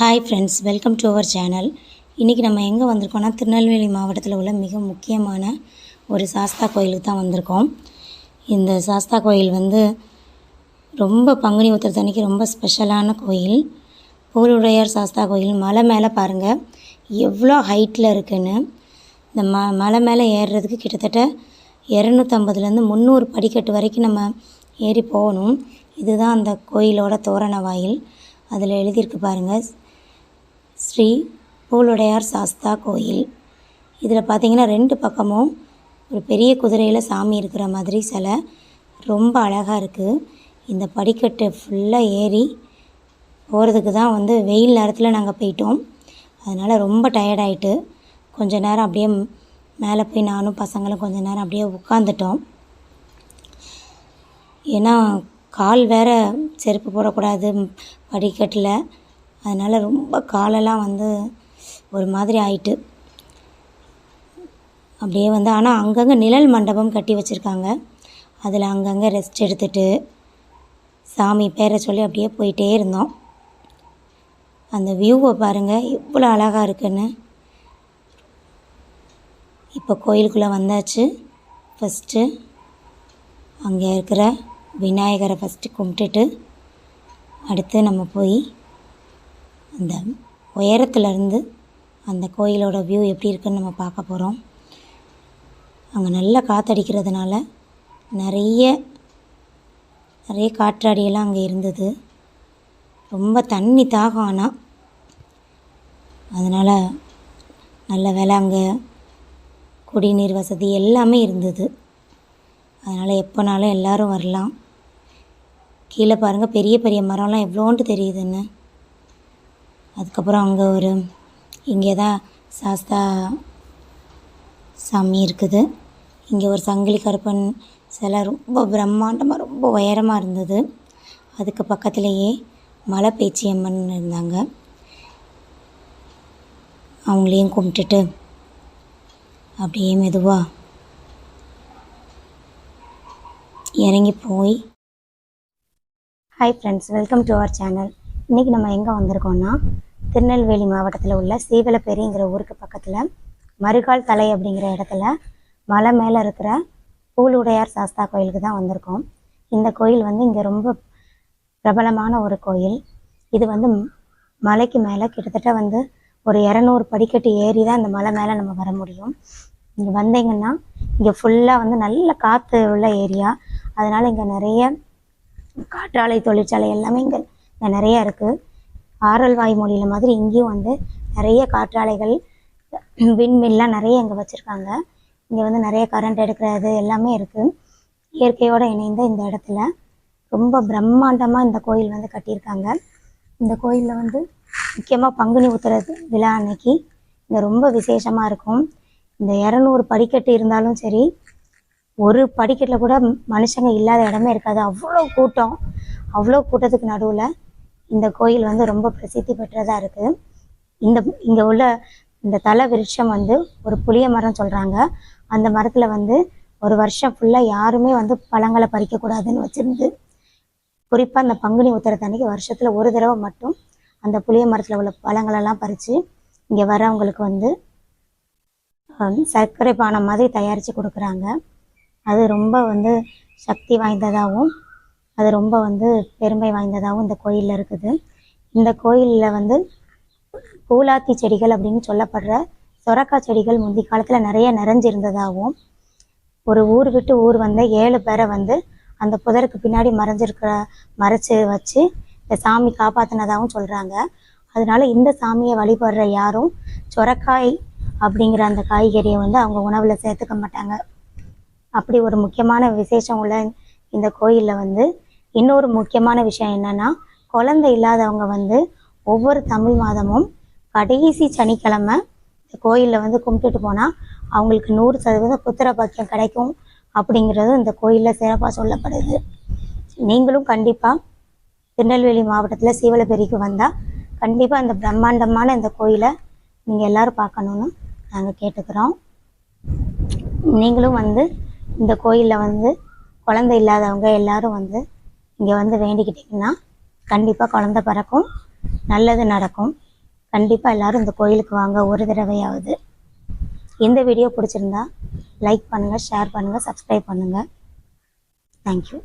Hi friends welcome to our channel இன்றைக்கி நம்ம எங்கே வந்திருக்கோம்னா திருநெல்வேலி மாவட்டத்தில் உள்ள மிக முக்கியமான ஒரு சாஸ்தா கோயிலுக்கு தான் வந்திருக்கோம். இந்த சாஸ்தா கோயில் வந்து ரொம்ப பங்குனி உத்திரத்தன்னைக்கு ரொம்ப ஸ்பெஷலான கோயில். பூலுடையார் சாஸ்தா கோயில். மலை மேலே பாருங்கள் எவ்வளோ ஹைட்டில் இருக்குன்னு. இந்த ம மலை மேலே ஏறுறதுக்கு கிட்டத்தட்ட இரநூத்தம்பதுலேருந்து முந்நூறு படிக்கட்டு வரைக்கும் நம்ம ஏறி போகணும். இதுதான் அந்த கோயிலோட தோரண வாயில். அதில் எழுதியிருக்கு பாருங்கள் ஸ்ரீ பூலுடையார் சாஸ்தா கோயில். இதில் பார்த்தீங்கன்னா ரெண்டு பக்கமும் ஒரு பெரிய குதிரையில் சாமி இருக்கிற மாதிரி சிலை. ரொம்ப அழகாக இருக்குது இந்த படிக்கட்டு ஃபுல்லாக ஏறி போகிறதுக்கு தான் வந்து வெயில் நேரத்தில் நாங்கள் போயிட்டோம். அதனால் ரொம்ப டயர்டாயிட்டு கொஞ்ச நேரம் அப்படியே மேலே போய் நானும் பசங்களும் கொஞ்ச நேரம் அப்படியே உட்காந்துட்டோம் ஏன்னா கால் வேற செருப்பு போடக்கூடாது படிக்கட்டில். அதனால் ரொம்ப காலெல்லாம் வந்து ஒரு மாதிரி ஆயிட்டு. அப்படியே வந்து ஆனால் அங்கங்கே நிழல் மண்டபம் கட்டி வச்சுருக்காங்க. அதில் அங்கங்கே ரெஸ்ட் எடுத்துட்டு சாமி பேரை சொல்லி அப்படியே போயிட்டே இருந்தோம். அந்த வியூவை பாருங்கள் எவ்வளோ அழகாக இருக்குன்னு. இப்போ கோயிலுக்குள்ளே வந்தாச்சு. ஃபஸ்ட்டு அங்கே இருக்கிற விநாயகரை ஃபஸ்ட்டு கும்பிட்டுட்டு அடுத்து நம்ம போய் இந்த உயரத்துலேருந்து அந்த கோயிலோட வியூ எப்படி இருக்குன்னு நம்ம பார்க்க போகிறோம் அங்கே நல்லா காற்றடிக்கிறதுனால நிறைய நிறைய காற்றாடியெல்லாம் அங்கே இருந்தது. ரொம்ப தண்ணி தாகம் ஆனால் அதனால் நல்ல வேலை அங்கே குடிநீர் வசதி எல்லாமே இருந்தது. அதனால் எப்போனாலும் எல்லோரும் வரலாம். கீழே பாருங்கள் பெரிய பெரிய மரம்லாம் எவ்வளோன்ட்டு தெரியுதுன்னு. அதுக்கப்புறம் அங்கே ஒரு இங்கே தான் சாஸ்தா சாமி இருக்குது. இங்கே ஒரு சங்கிலி கருப்பன் சிலை ரொம்ப பிரம்மாண்டமாக ரொம்ப உயரமாக இருந்தது. அதுக்கு பக்கத்துலேயே மலை பேச்சியம்மன் இருந்தாங்க. அவங்களையும் கும்பிட்டுட்டு அப்படியே மெதுவாக இறங்கி போய். Hi friends welcome to our channel இன்றைக்கி நம்ம எங்கே வந்திருக்கோம்னா திருநெல்வேலி மாவட்டத்தில் உள்ள சீவலப்பேரிங்கிற ஊருக்கு பக்கத்தில் மறுகால் தலை அப்படிங்கிற இடத்துல மலை மேலே இருக்கிற பூலுடையார் சாஸ்தா கோயிலுக்கு தான் வந்திருக்கோம். இந்த கோயில் வந்து இங்கே ரொம்ப பிரபலமான ஒரு கோயில். இது வந்து மலைக்கு மேலே கிட்டத்தட்ட வந்து ஒரு இரநூறு படிக்கட்டு ஏறி தான் இந்த மலை மேலே நம்ம வர முடியும். இங்கே வந்தீங்கன்னா இங்கே ஃபுல்லாக வந்து நல்ல காற்று உள்ள ஏரியா. அதனால் இங்கே நிறைய காற்றாலை தொழிற்சாலை எல்லாமே இங்கே இங்கே நிறைய இருக்குது ஆரல் வாய்மொழியில் மாதிரி இங்கேயும் வந்து நிறைய காற்றாலைகள் விண்மில்லாம் நிறைய இங்கே வச்சுருக்காங்க. இங்கே வந்து நிறைய கரண்ட் எடுக்கிறது எல்லாமே இருக்குது இயற்கையோடு இணைந்த இந்த இடத்துல ரொம்ப பிரம்மாண்டமாக இந்த கோயில் வந்து கட்டியிருக்காங்க. இந்த கோயிலில் வந்து முக்கியமாக பங்குனி ஊத்துறது விழா அன்னைக்கு இங்கே ரொம்ப விசேஷமாக இருக்கும். இந்த இரநூறு படிக்கட்டு இருந்தாலும் சரி ஒரு படிக்கட்டில் கூட மனுஷங்க இல்லாத இடமே இருக்காது. அவ்வளோ கூட்டம் அவ்வளோ கூட்டத்துக்கு நடுவில் இந்த கோயில் வந்து ரொம்ப பிரசித்தி பெற்றதாக இருக்குது இந்த இங்கே உள்ள இந்த தலை விருட்சம் வந்து ஒரு புளிய மரம் சொல்கிறாங்க அந்த மரத்தில் வந்து ஒரு வருஷம் ஃபுல்லாக யாருமே வந்து பழங்களை பறிக்கக்கூடாதுன்னு வச்சிருந்து குறிப்பாக அந்த பங்குனி உத்திரத்தன்னைக்கு வருஷத்தில் ஒரு தடவை மட்டும் அந்த புளிய மரத்தில் உள்ள பழங்களெல்லாம் பறித்து இங்கே வரவங்களுக்கு வந்து சர்க்கரை பானம் மாதிரி தயாரித்து கொடுக்குறாங்க. அது ரொம்ப வந்து சக்தி வாய்ந்ததாகவும் அது ரொம்ப வந்து பெருமை வாய்ந்ததாகவும் இந்த கோயிலில் இருக்குது. இந்த கோயிலில் வந்து பூலாத்தி செடிகள் அப்படின்னு சொல்லப்படுற சொரக்காய் செடிகள் முந்தி காலத்தில் நிறைய நிறைஞ்சிருந்ததாகவும் ஒரு ஊர் விட்டு ஊர் வந்த ஏழு பேரை வந்து அந்த புதருக்கு பின்னாடி மறைஞ்சிருக்கிற மறைச்சு வச்சு இந்த சாமி காப்பாற்றினதாகவும் சொல்கிறாங்க அதனால இந்த சாமியை வழிபடுற யாரும் சொரக்காய் அப்படிங்கிற அந்த காய்கறியை வந்து அவங்க உணவில் சேர்த்துக்க மாட்டாங்க. அப்படி ஒரு முக்கியமான விசேஷம் உள்ள இந்த கோயிலில் வந்து இன்னொரு முக்கியமான விஷயம் என்னன்னா குழந்தை இல்லாதவங்க வந்து ஒவ்வொரு தமிழ் மாதமும் கடைசி சனிக்கிழமை இந்த கோயிலில் வந்து கும்பிட்டுட்டு போனால் அவங்களுக்கு நூறு சதவீதம் புத்திர பாக்கியம் கிடைக்கும் அப்படிங்கிறது இந்த கோயிலில் சிறப்பாக சொல்லப்படுது. நீங்களும் கண்டிப்பாக திருநெல்வேலி மாவட்டத்தில் சீவலப்பேரிக்கு வந்தால் கண்டிப்பாக இந்த பிரம்மாண்டமான இந்த கோயிலை நீங்கள் எல்லோரும் பார்க்கணுன்னு நாங்கள் கேட்டுக்கிறோம். நீங்களும் வந்து இந்த கோயிலில் வந்து குழந்தை இல்லாதவங்க எல்லாரும் வந்து இங்கே வந்து வேண்டிக்கிட்டிங்கன்னா கண்டிப்பாக குழந்தை பிறக்கும். நல்லது நடக்கும். கண்டிப்பாக எல்லாரும் இந்த கோயிலுக்கு வாங்க ஒரு தடவையாவது. இந்த வீடியோ பிடிச்சிருந்தா லைக் பண்ணுங்கள் ஷேர் பண்ணுங்கள் சப்ஸ்கிரைப் பண்ணுங்கள் தேங்க்யூ